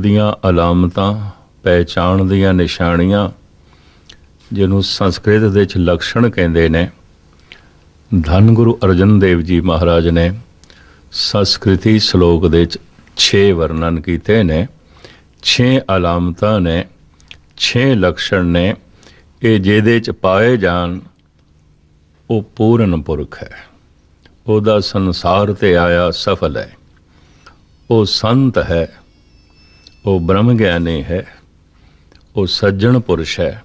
ਦੀਆਂ ਅਲਾਮਤਾਂ, ਪਹਿਚਾਣ ਦੀਆਂ ਨਿਸ਼ਾਨੀਆਂ, ਜਿਹਨੂੰ ਸੰਸਕ੍ਰਿਤ ਦੇ ਵਿੱਚ ਲਕਸ਼ਣ ਕਹਿੰਦੇ ਨੇ, ਧੰਨ ਗੁਰੂ ਅਰਜਨ ਦੇਵ ਜੀ ਮਹਾਰਾਜ ਨੇ ਸੰਸਕ੍ਰਿਤੀ ਸ਼ਲੋਕ ਦੇ ਵਿੱਚ 6 ਵਰਣਨ ਕੀਤੇ ਨੇ 6 ਅਲਾਮਤਾਂ ਨੇ 6 ਲਕਸ਼ਣ ਨੇ, ਇਹ ਜਿਹਦੇ ਚ ਪਾਏ ਜਾਣ, ਉਹ ਪੂਰਨ ਪੁਰਖ ਹੈ। ਉਹਦਾ ਸੰਸਾਰ ਤੇ ਆਇਆ ਸਫਲ ਹੈ। ਉਹ ਸੰਤ ਹੈ। ਉਹ ਬ੍ਰਹਮ ਗਿਆਨੀ ਹੈ, ਉਹ ਸੱਜਣ ਪੁਰਸ਼ ਹੈ,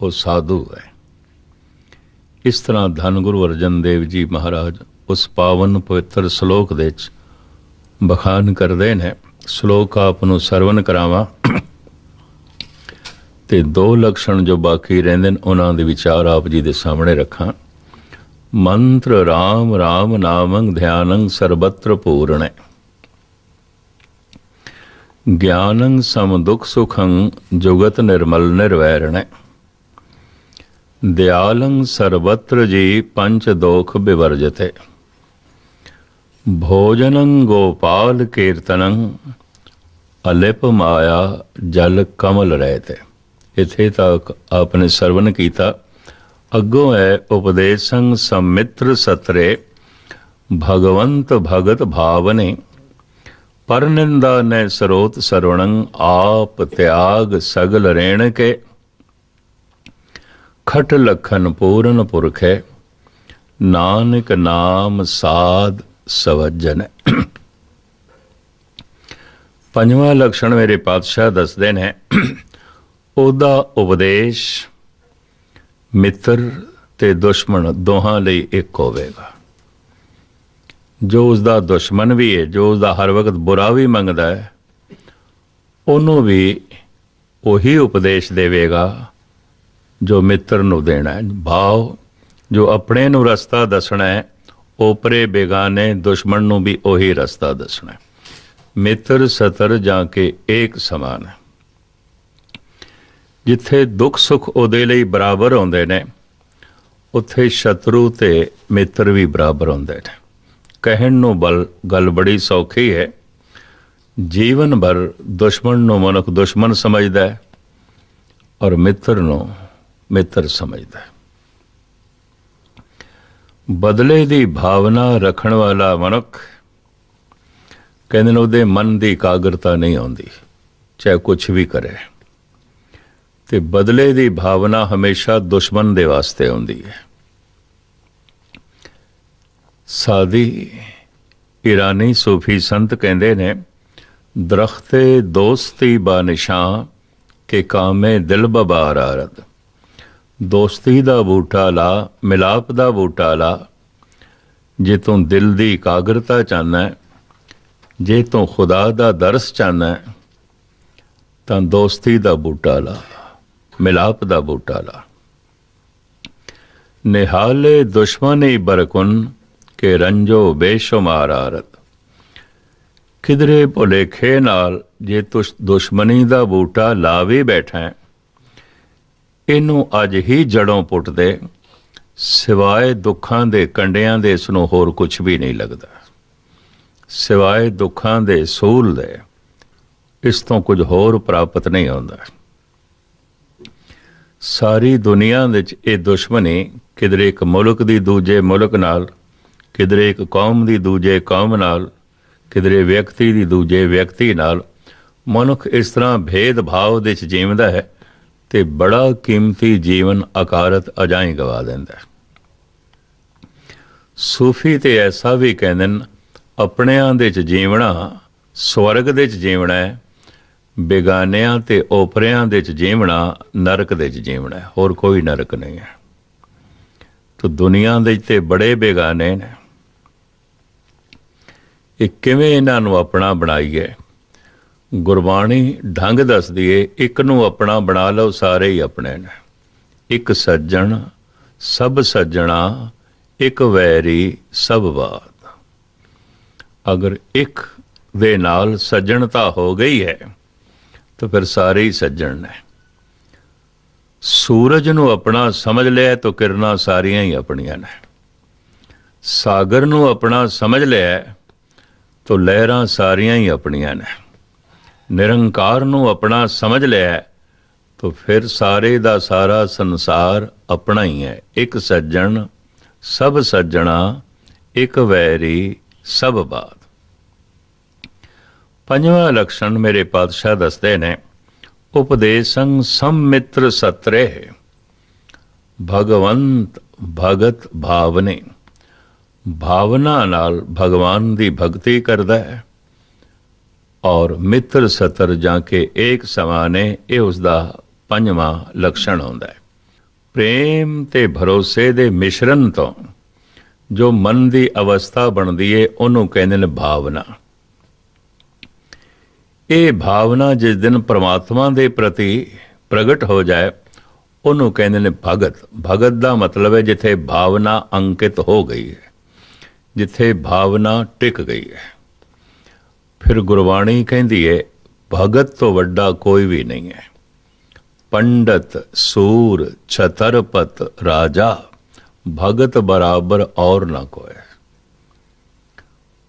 ਉਹ ਸਾਧੂ ਹੈ। ਇਸ ਤਰ੍ਹਾਂ ਧੰਨ ਗੁਰੂ ਅਰਜਨ ਦੇਵ ਜੀ ਮਹਾਰਾਜ ਉਸ ਪਾਵਨ ਪਵਿੱਤਰ ਸ਼ਲੋਕ ਦੇ ਵਿੱਚ ਬਖਾਨ ਕਰਦੇ ਨੇ, ਸ਼ਲੋਕ ਆਪ ਨੂੰ ਸਰਵਨ ਕਰਾਵਾਂ। ਤੇ ਦੋ ਲਕਸ਼ਣ ਜੋ ਬਾਕੀ ਰਹਿੰਦੇ ਨੇ, ਉਹਨਾਂ ਦੇ ਵਿਚਾਰ ਆਪ ਜੀ ਦੇ ਸਾਹਮਣੇ ਰੱਖਾਂ। ਮੰਤਰ RAM RAM ਨਾਮੰ ਧਿਆਨੰ ਸਰਬਤਰ ਹੈ ਗਿਆਨੰ ਸਮ ਦੁਖ ਸੁਖੰ ਜੁਗਤ ਨਿਰਮਲ ਨਿਰਵੈਰਣੈ ਦਿਆਲੰ ਸਰਬਤਰ ਜੀ ਪੰਚ ਦੋਖ ਵਿਵਰਜਤੇ ਭੋਜਨੰ ਗੋਪਾਲ ਕੀਰਤਨੰ ਅਲਿਪ ਮਾਇਆ ਜਲ ਕਮਲ ਰਹਿਤੇ ਇਥੇ ਤੱਕ ਆਪਨੇ ਸਰਵਨ ਕੀਤਾ ਅੱਗੋਂ ਹੈ ਉਪਦੇਸ਼ੰ ਸੰਮਿਤਰ ਸਤਰੇ ਭਗਵੰਤ ਭਗਤ ਭਾਵਨੇ ਪਰਨਿੰਦਾ ਸਰੋਤ ਸਰਵਣੰ, ਆਪ ਤਿਆਗ ਸਗਲ ਰੇਣ ਕੇ ਖਟ ਲਖਨ ਪੂਰਨ ਪੁਰਖੇ, ਨਾਨਕ ਨਾਮ ਸਾਧ ਸਵਜਨ। ਪੰਜਵਾਂ ਲਕਸ਼ਣ ਮੇਰੇ ਪਾਤਸ਼ਾਹ ਦੱਸਦੇ ਨੇ, ਉਹਦਾ ਉਪਦੇਸ਼ ਮਿੱਤਰ ਤੇ ਦੁਸ਼ਮਣ ਦੋਹਾਂ ਲਈ ਇੱਕ ਹੋਵੇਗਾ। ਜੋ ਉਸ ਦਾ ਦੁਸ਼ਮਣ ਵੀ ਹੈ ਜੋ ਉਸ ਦਾ ਹਰ ਵਕਤ ਬੁਰਾ ਵੀ ਮੰਗਦਾ ਹੈ ਉਹਨੂੰ ਵੀ ਉਹੀ ਉਪਦੇਸ਼ ਦੇਵੇਗਾ ਜੋ ਮਿੱਤਰ ਨੂੰ ਦੇਣਾ ਹੈ ਭਾਵ ਜੋ ਆਪਣੇ ਨੂੰ ਰਸਤਾ ਦੱਸਣਾ ਹੈ ਉਪਰੇ ਬੇਗਾਨੇ ਦੁਸ਼ਮਣ ਨੂੰ ਵੀ ਉਹੀ ਰਸਤਾ ਦੱਸਣਾ ਹੈ ਮਿੱਤਰ, ਸਤਰ ਜਾਂ ਕੇ ਏਕ ਸਮਾਨ ਹੈ ਜਿੱਥੇ ਦੁੱਖ ਸੁੱਖ ਉਹਦੇ ਲਈ ਬਰਾਬਰ ਹੁੰਦੇ ਨੇ, ਉੱਥੇ ਸ਼ਤਰੂ ਤੇ ਮਿੱਤਰ ਵੀ ਬਰਾਬਰ ਹੁੰਦੇ ਨੇ। ਕਹਿਣ ਨੂੰ ਬਲ, ਗੱਲ ਬੜੀ ਸੌਖੀ ਹੈ। ਜੀਵਨ ਭਰ ਦੁਸ਼ਮਣ ਨੂੰ ਮਨੁੱਖ ਦੁਸ਼ਮਣ ਸਮਝਦਾ ਹੈ ਔਰ ਮਿੱਤਰ ਨੂੰ ਮਿੱਤਰ ਸਮਝਦਾ ਹੈ। ਬਦਲੇ ਦੀ ਭਾਵਨਾ ਰੱਖਣ ਵਾਲਾ ਮਨੁੱਖ ਕਹਿੰਦੇ ਨੇ ਉਹਦੇ ਮਨ ਦੀ ਇਕਾਗਰਤਾ ਨਹੀਂ ਆਉਂਦੀ, ਚਾਹੇ ਕੁਝ ਵੀ ਕਰੇ। ਤੇ ਬਦਲੇ ਦੀ ਭਾਵਨਾ ਹਮੇਸ਼ਾ ਦੁਸ਼ਮਣ ਦੇ ਵਾਸਤੇ ਹੁੰਦੀ ਹੈ। ਸਾਦੀ ਇਰਾਨੀ ਸੂਫੀ ਸੰਤ ਕਹਿੰਦੇ ਨੇ, ਦਰਖਤੇ ਦੋਸਤੀ ਬਾਨਿਸ਼ਾਂ ਕੇ ਕਾਮੇ ਦਿਲ ਬਬਾਰ ਆਰਦ ਦੋਸਤੀ ਦਾ ਬੂਟਾ ਲਾ, ਮਿਲਾਪ ਦਾ ਬੂਟਾ ਲਾ। ਜੇ ਤੂੰ ਦਿਲ ਦੀ ਇਕਾਗਰਤਾ ਚਾਹਨਾ, ਜੇ ਤੂੰ ਖੁਦਾ ਦਾ ਦਰਸ ਚਾਹਨਾ, ਤਾਂ ਦੋਸਤੀ ਦਾ ਬੂਟਾ ਲਾ, ਮਿਲਾਪ ਦਾ ਬੂਟਾ ਲਾ। ਨਿਹਾਲੇ ਦੁਸ਼ਮਨੀ ਬਰਕੁਨ ਕਿ ਰੰਜੋ ਬੇਸ਼ੁਮਾਰ ਆਰਤ ਕਿਧਰੇ ਭੁਲੇਖੇ ਨਾਲ ਜੇ ਤੂੰ ਦੁਸ਼ਮਣੀ ਦਾ ਬੂਟਾ ਲਾਵੇ ਬੈਠਾ, ਇਹਨੂੰ ਅੱਜ ਹੀ ਜੜੋਂ ਪੁੱਟ ਦੇ ਸਿਵਾਏ ਦੁੱਖਾਂ ਦੇ ਕੰਡਿਆਂ ਦੇ ਇਸ ਨੂੰ ਹੋਰ ਕੁਝ ਵੀ ਨਹੀਂ ਲੱਗਦਾ। ਸਿਵਾਏ ਦੁੱਖਾਂ ਦੇ ਸੂਲ ਦੇ, ਇਸ ਤੋਂ ਕੁਝ ਹੋਰ ਪ੍ਰਾਪਤ ਨਹੀਂ ਹੁੰਦਾ। ਸਾਰੀ ਦੁਨੀਆ ਵਿੱਚ ਇਹ ਦੁਸ਼ਮਣੀ ਕਿਧਰੇ ਇੱਕ ਮੁਲਕ ਦੀ ਦੂਜੇ ਮੁਲਕ ਨਾਲ ਕਿਧਰੇ ਇੱਕ ਕੌਮ ਦੀ ਦੂਜੇ ਕੌਮ ਨਾਲ, ਕਿਧਰੇ ਵਿਅਕਤੀ ਦੀ ਦੂਜੇ ਵਿਅਕਤੀ ਨਾਲ, ਮਨੁੱਖ ਇਸ ਤਰ੍ਹਾਂ ਭੇਦ ਭਾਵ ਦੇ ਵਿੱਚ ਜੀਵਦਾ ਹੈ ਤੇ ਬੜਾ ਕੀਮਤੀ ਜੀਵਨ ਅਕਾਰਤ ਅਜਾਈ ਗਵਾ ਦਿੰਦਾ ਹੈ। ਸੂਫੀ ਤੇ ਐਸਾ ਵੀ ਕਹਿੰਦੇ ਨੇ, ਆਪਣਿਆਂ ਦੇ ਚ ਜੀਵਣਾ ਸਵਰਗ ਦੇ ਚ ਜੀਵਣਾ ਹੈ, ਬੇਗਾਨਿਆਂ ਤੇ ਓਪਰਿਆਂ ਦੇ ਚ ਜੀਵਣਾ ਨਰਕ ਦੇ ਚ ਜੀਵਣਾ ਹੈ, ਹੋਰ ਕੋਈ ਨਰਕ ਨਹੀਂ ਹੈ। ਤੋ ਦੁਨੀਆ ਦੇ ਤੇ ਬੜੇ ਬੇਗਾਨੇ ਨੇ। ਇਹ ਕਿਵੇਂ ਇਹਨਾਂ ਨੂੰ ਆਪਣਾ ਬਣਾਈਏ? ਗੁਰਬਾਣੀ ਢੰਗ ਦੱਸਦੀ ਏ, ਇੱਕ ਨੂੰ ਆਪਣਾ ਬਣਾ ਲਓ, ਸਾਰੇ ਹੀ ਆਪਣੇ ਨੇ। ਇੱਕ ਸੱਜਣ, ਸਭ ਸੱਜਣਾ, ਇੱਕ ਵੈਰੀ, ਸਭ ਬਾਤ। ਅਗਰ ਇੱਕ ਦੇ ਨਾਲ ਸੱਜਣਤਾ ਹੋ ਗਈ ਹੈ, ਤਾਂ ਫਿਰ ਸਾਰੇ ਹੀ ਸੱਜਣ ਨੇ। ਸੂਰਜ ਨੂੰ ਆਪਣਾ ਸਮਝ ਲਿਆ ਤਾਂ ਕਿਰਨਾਂ ਸਾਰੀਆਂ ਹੀ ਆਪਣੀਆਂ ਨੇ। ਸਾਗਰ ਨੂੰ ਆਪਣਾ ਸਮਝ ਲਿਆ ਤਾਂ ਲਹਿਰਾਂ ਸਾਰੀਆਂ ਹੀ ਆਪਣੀਆਂ ਨੇ। ਨਿਰੰਕਾਰ ਨੂੰ ਆਪਣਾ ਸਮਝ ਲਿਆ ਤਾਂ ਫਿਰ ਸਾਰੇ ਦਾ ਸਾਰਾ ਸੰਸਾਰ ਆਪਣਾ ਹੀ ਹੈ। ਇੱਕ ਸੱਜਣ, ਸਭ ਸੱਜਣਾ, ਇੱਕ ਵੈਰੀ, ਸਭ ਬਾਤ। ਪੰਜਵਾਂ ਲਕਸ਼ਣ ਮੇਰੇ ਪਾਤਸ਼ਾਹ ਦੱਸਦੇ ਨੇ, ਉਪਦੇਸੰ ਸੰਮਿਤਰ ਸਤਰੇ ਭਗਵੰਤ ਭਗਤ ਭਾਵਨੇ। ਭਾਵਨਾ ਨਾਲ ਭਗਵਾਨ ਦੀ ਭਗਤੀ ਕਰਦਾ ਹੈ। ਔਰ ਮਿੱਤਰ ਸਤਰ ਜਾਂ ਕੇ ਏਕ ਸਮਾਨੇ ਇਹ ਉਸ ਦਾ ਪੰਜਵਾਂ ਲਕਸ਼ਣ ਹੁੰਦਾ ਹੈ। ਪ੍ਰੇਮ ਤੇ ਭਰੋਸੇ ਦੇ ਮਿਸ਼ਰਣ ਤੋਂ ਜੋ ਮਨ ਦੀ ਅਵਸਥਾ ਬਣਦੀ ਏ, ਉਹਨੂੰ ਕਹਿੰਦੇ ਨੇ ਭਾਵਨਾ। ਇਹ ਭਾਵਨਾ ਜਿਸ ਦਿਨ ਪ੍ਰਮਾਤਮਾ ਦੇ ਪ੍ਰਤੀ ਪ੍ਰਗਟ ਹੋ ਜਾਏ, ਉਹਨੂੰ ਕਹਿੰਦੇ ਨੇ ਭਗਤ। ਭਗਤ ਦਾ ਮਤਲਬ ਹੈ ਜਿੱਥੇ ਭਾਵਨਾ ਅੰਕਿਤ ਹੋ ਗਈ ਹੈ। ਜਿੱਥੇ ਭਾਵਨਾ ਟਿਕ ਗਈ ਹੈ। ਫਿਰ ਗੁਰਬਾਣੀ ਕਹਿੰਦੀ ਹੈ ਭਗਤ ਤੋਂ ਵੱਡਾ ਕੋਈ ਵੀ ਨਹੀਂ ਹੈ। ਪੰਡਤ, ਸੂਰ, ਛਤਰਪਤ, ਰਾਜਾ, ਭਗਤ ਬਰਾਬਰ ਔਰ ਨਾ ਕੋਈ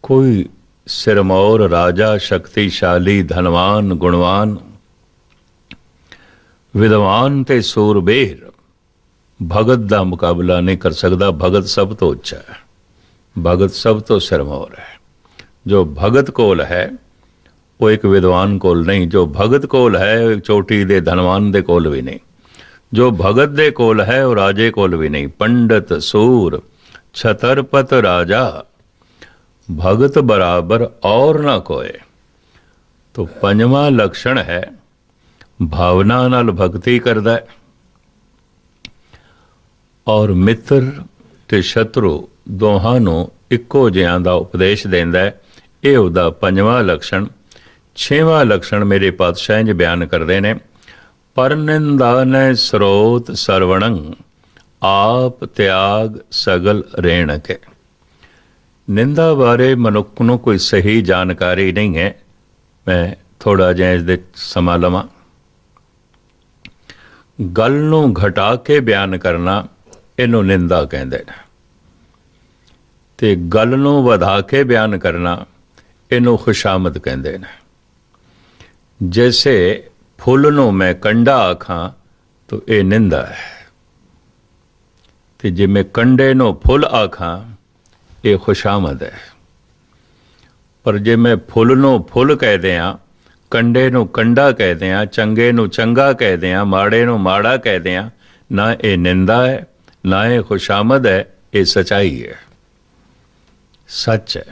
ਕੋਈ ਸਿਰਮੌਰ ਰਾਜਾ, ਸ਼ਕਤੀਸ਼ਾਲੀ, ਧਨਵਾਨ, ਗੁਣਵਾਨ, ਵਿਦਵਾਨ ਤੇ ਸੂਰਬੀਰ, ਭਗਤ ਦਾ ਮੁਕਾਬਲਾ ਨਹੀਂ ਕਰ ਸਕਦਾ, ਭਗਤ ਸਭ ਤੋਂ ਉੱਚਾ ਹੈ। ਭਗਤ ਸਭ ਤੋਂ ਸਿਰਮੌਰ ਹੈ ਜੋ ਭਗਤ ਕੋਲ ਹੈ ਉਹ ਇੱਕ ਵਿਦਵਾਨ ਕੋਲ ਨਹੀਂ ਜੋ ਭਗਤ ਕੋਲ ਹੈ ਉਹ ਇੱਕ ਚੋਟੀ ਦੇ ਧਨਵਾਨ ਦੇ ਕੋਲ ਵੀ ਨਹੀਂ ਜੋ ਭਗਤ ਦੇ ਕੋਲ ਹੈ ਉਹ ਰਾਜੇ ਕੋਲ ਵੀ ਨਹੀਂ ਪੰਡਤ ਸੂਰ ਛਤਰਪਤ ਰਾਜਾ ਭਗਤ ਬਰਾਬਰ ਔਰ ਨਾ ਕੋਏ ਤੋ ਪੰਜਵਾਂ ਲਕਸ਼ਣ ਹੈ ਭਾਵਨਾ ਨਾਲ ਭਗਤੀ ਕਰਦਾ ਹੈ ਔਰ ਮਿੱਤਰ ਤੇ ਸ਼ਤਰੂ ਦੋਹਾਂ ਨੂੰ ਇੱਕੋ ਜਿਹਾਂ ਦਾ ਉਪਦੇਸ਼ ਦਿੰਦਾ ਹੈ। ਇਹ ਉਹਦਾ ਪੰਜਵਾਂ ਲਕਸ਼ਣ, ਛੇਵਾਂ ਲਕਸ਼ਣ ਮੇਰੇ ਪਾਤਸ਼ਾਹ ਜੀ ਬਿਆਨ ਕਰਦੇ ਨੇ। ਪਰਨਿੰਦਾਨੈ ਸਰੋਤ ਸਰਵਣੰ, ਆਪ ਤਿਆਗ ਸਗਲ ਰੇਣ ਕੇ ਨਿੰਦਾ ਬਾਰੇ ਮਨੁੱਖ ਨੂੰ ਕੋਈ ਸਹੀ ਜਾਣਕਾਰੀ ਨਹੀਂ ਹੈ। ਮੈਂ ਥੋੜਾ ਜਿਹਾ ਇਸ ਦੇ ਸਮਾਂ ਲਵਾਂ। ਗੱਲ ਨੂੰ ਘਟਾ ਕੇ ਬਿਆਨ ਕਰਨਾ ਇਹਨੂੰ ਨਿੰਦਾ ਕਹਿੰਦੇ ਨੇ। ਤੇ ਗੱਲ ਨੂੰ ਵਧਾ ਕੇ ਬਿਆਨ ਕਰਨਾ ਇਹਨੂੰ ਖੁਸ਼ਾਮਦ ਕਹਿੰਦੇ ਨੇ। ਜੈਸੇ ਫੁੱਲ ਨੂੰ ਮੈਂ ਕੰਡਾ ਆਖਾਂ, ਤਾਂ ਇਹ ਨਿੰਦਾ ਹੈ। ਤੇ ਜੇ ਮੈਂ ਕੰਡੇ ਨੂੰ ਫੁੱਲ ਆਖਾਂ, ਇਹ ਖੁਸ਼ਾਮਦ ਹੈ। ਪਰ ਜੇ ਮੈਂ ਫੁੱਲ ਨੂੰ ਫੁੱਲ ਕਹਿ ਦਿਆਂ, ਕੰਡੇ ਨੂੰ ਕੰਡਾ ਕਹਿ ਦਿਆਂ, ਚੰਗੇ ਨੂੰ ਚੰਗਾ ਕਹਿ ਦਿਆਂ, ਮਾੜੇ ਨੂੰ ਮਾੜਾ ਕਹਿ ਦਿਆਂ, ਨਾ ਇਹ ਨਿੰਦਾ ਹੈ ਨਾ ਇਹ ਖੁਸ਼ਾਮਦ ਹੈ, ਇਹ ਸਚਾਈ ਹੈ। ਸੱਚ ਹੈ।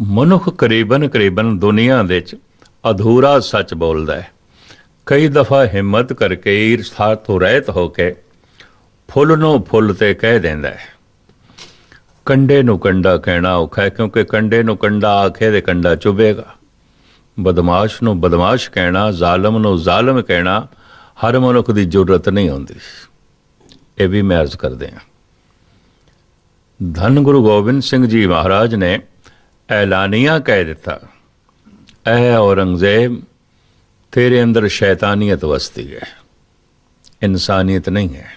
ਮਨੁੱਖ ਕਰੀਬਨ ਕਰੀਬਨ ਦੁਨੀਆ ਦੇ ਵਿੱਚ ਅਧੂਰਾ ਸੱਚ ਬੋਲਦਾ ਹੈ। ਕਈ ਦਫਾ ਹਿੰਮਤ ਕਰਕੇ ਈਰਖਾ ਤੋਂ ਰਹਿਤ ਹੋ ਕੇ ਫੁੱਲ ਨੂੰ ਫੁੱਲ ਤੇ ਕਹਿ ਦਿੰਦਾ ਹੈ। ਕੰਡੇ ਨੂੰ ਕੰਡਾ ਕਹਿਣਾ ਔਖਾ ਹੈ, ਕਿਉਂਕਿ ਕੰਡੇ ਨੂੰ ਕੰਡਾ ਆਖੇ ਦੇ ਕੰਡਾ ਚੁਭੇਗਾ। ਬਦਮਾਸ਼ ਨੂੰ ਬਦਮਾਸ਼ ਕਹਿਣਾ, ਜ਼ਾਲਮ ਨੂੰ ਜ਼ਾਲਮ ਕਹਿਣਾ, ਹਰ ਮਨੁੱਖ ਦੀ ਜ਼ਰੂਰਤ ਨਹੀਂ ਹੁੰਦੀ। ये भी मैं अर्ज़ कर दें धन गुरु गोबिंद सिंह जी महाराज ने ऐलानिया कह दिता ए औरंगज़ेब तेरे अंदर शैतानियत बसती है इंसानियत नहीं है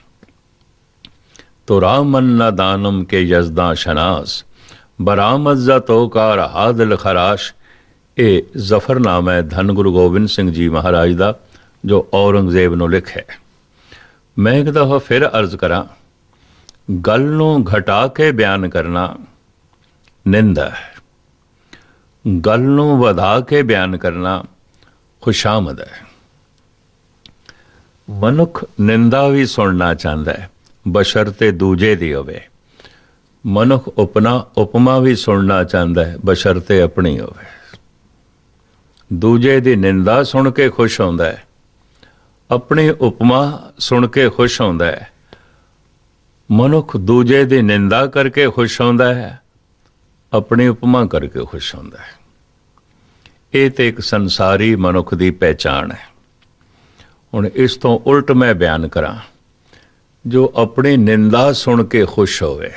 तो राम रामन्ना दानम के यजदा शनास बरामजा तोकार हादल खराश ए जफरनामा है धन गुरु गोबिंद सिंह जी महाराज का जो औरंगज़ेब ने लिखा है ਮੈਂ ਇੱਕ ਦਫਾ ਫਿਰ ਅਰਜ਼ ਕਰਾਂ, ਗੱਲ ਨੂੰ ਘਟਾ ਕੇ ਬਿਆਨ ਕਰਨਾ ਨਿੰਦਾ ਹੈ। ਗੱਲ ਨੂੰ ਵਧਾ ਕੇ ਬਿਆਨ ਕਰਨਾ ਖੁਸ਼ਾਮਦ ਹੈ। ਮਨੁੱਖ ਨਿੰਦਾ ਵੀ ਸੁਣਨਾ ਚਾਹੁੰਦਾ ਹੈ, ਬਸ਼ਰ 'ਤੇ ਦੂਜੇ ਦੀ ਹੋਵੇ। ਮਨੁੱਖ ਉਪਨਾ, ਉਪਮਾ ਵੀ ਸੁਣਨਾ ਚਾਹੁੰਦਾ ਹੈ, ਬਸ਼ਰ 'ਤੇ ਆਪਣੀ ਹੋਵੇ। ਦੂਜੇ ਦੀ ਨਿੰਦਾ ਸੁਣ ਕੇ ਖੁਸ਼ ਹੁੰਦਾ ਹੈ ਆਪਣੀ ਉਪਮਾ ਸੁਣ ਕੇ ਖੁਸ਼ ਹੁੰਦਾ ਹੈ। ਮਨੁੱਖ ਦੂਜੇ ਦੀ ਨਿੰਦਾ ਕਰਕੇ ਖੁਸ਼ ਹੁੰਦਾ ਹੈ, ਆਪਣੀ ਉਪਮਾ ਕਰਕੇ ਖੁਸ਼ ਹੁੰਦਾ ਹੈ। ਇਹ ਤੇ ਇੱਕ ਸੰਸਾਰੀ ਮਨੁੱਖ ਦੀ ਪਹਿਚਾਣ ਹੈ। ਹੁਣ ਇਸ ਤੋਂ ਉਲਟ ਮੈਂ ਬਿਆਨ ਕਰਾਂ, ਜੋ ਆਪਣੀ ਨਿੰਦਾ ਸੁਣ ਕੇ ਖੁਸ਼ ਹੋਵੇ।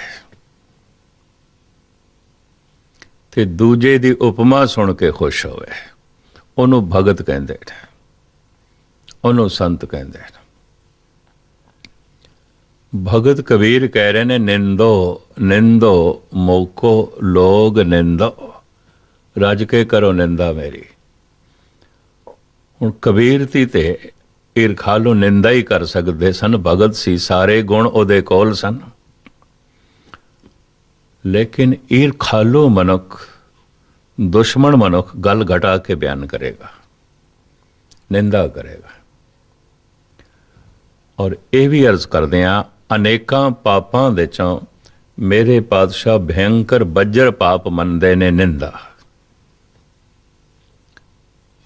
ਤੇ ਦੂਜੇ ਦੀ ਉਪਮਾ ਸੁਣ ਕੇ ਖੁਸ਼ ਹੋਵੇ, ਉਹਨੂੰ ਭਗਤ ਕਹਿੰਦੇ ਨੇ। ਉਹਨੂੰ ਸੰਤ ਕਹਿੰਦੇ ਨੇ ਭਗਤ ਕਬੀਰ ਕਹਿ ਰਹੇ ਨੇ, ਨਿੰਦੋ ਨਿੰਦੋ, ਮੋਕੋ, ਲੋਗ ਨਿੰਦੋ, ਰੱਜ ਕੇ ਕਰੋ ਨਿੰਦਾ ਮੇਰੀ। ਹੁਣ ਕਬੀਰ ਦੀ ਤੇ ਈਰਖਾ ਨੂੰ ਨਿੰਦਾ ਹੀ ਕਰ ਸਕਦੇ ਸਨ, ਭਗਤ ਸੀ, ਸਾਰੇ ਗੁਣ ਉਹਦੇ ਕੋਲ ਸਨ। ਲੇਕਿਨ ਈਰਖਾਲੂ ਮਨੁੱਖ, ਦੁਸ਼ਮਣ ਮਨੁੱਖ ਗੱਲ ਘਟਾ ਕੇ ਬਿਆਨ ਕਰੇਗਾ, ਨਿੰਦਾ ਕਰੇਗਾ। ਔਰ ਇਹ ਵੀ ਅਰਜ਼ ਕਰਦੇ ਆ ਅਨੇਕਾਂ ਪਾਪਾਂ ਦੇ ਚੋਂ ਮੇਰੇ ਪਾਤਸ਼ਾਹ ਭਯੰਕਰ ਬੱਜਰ ਪਾਪ ਮੰਨਦੇ ਨੇ ਨਿੰਦਾ।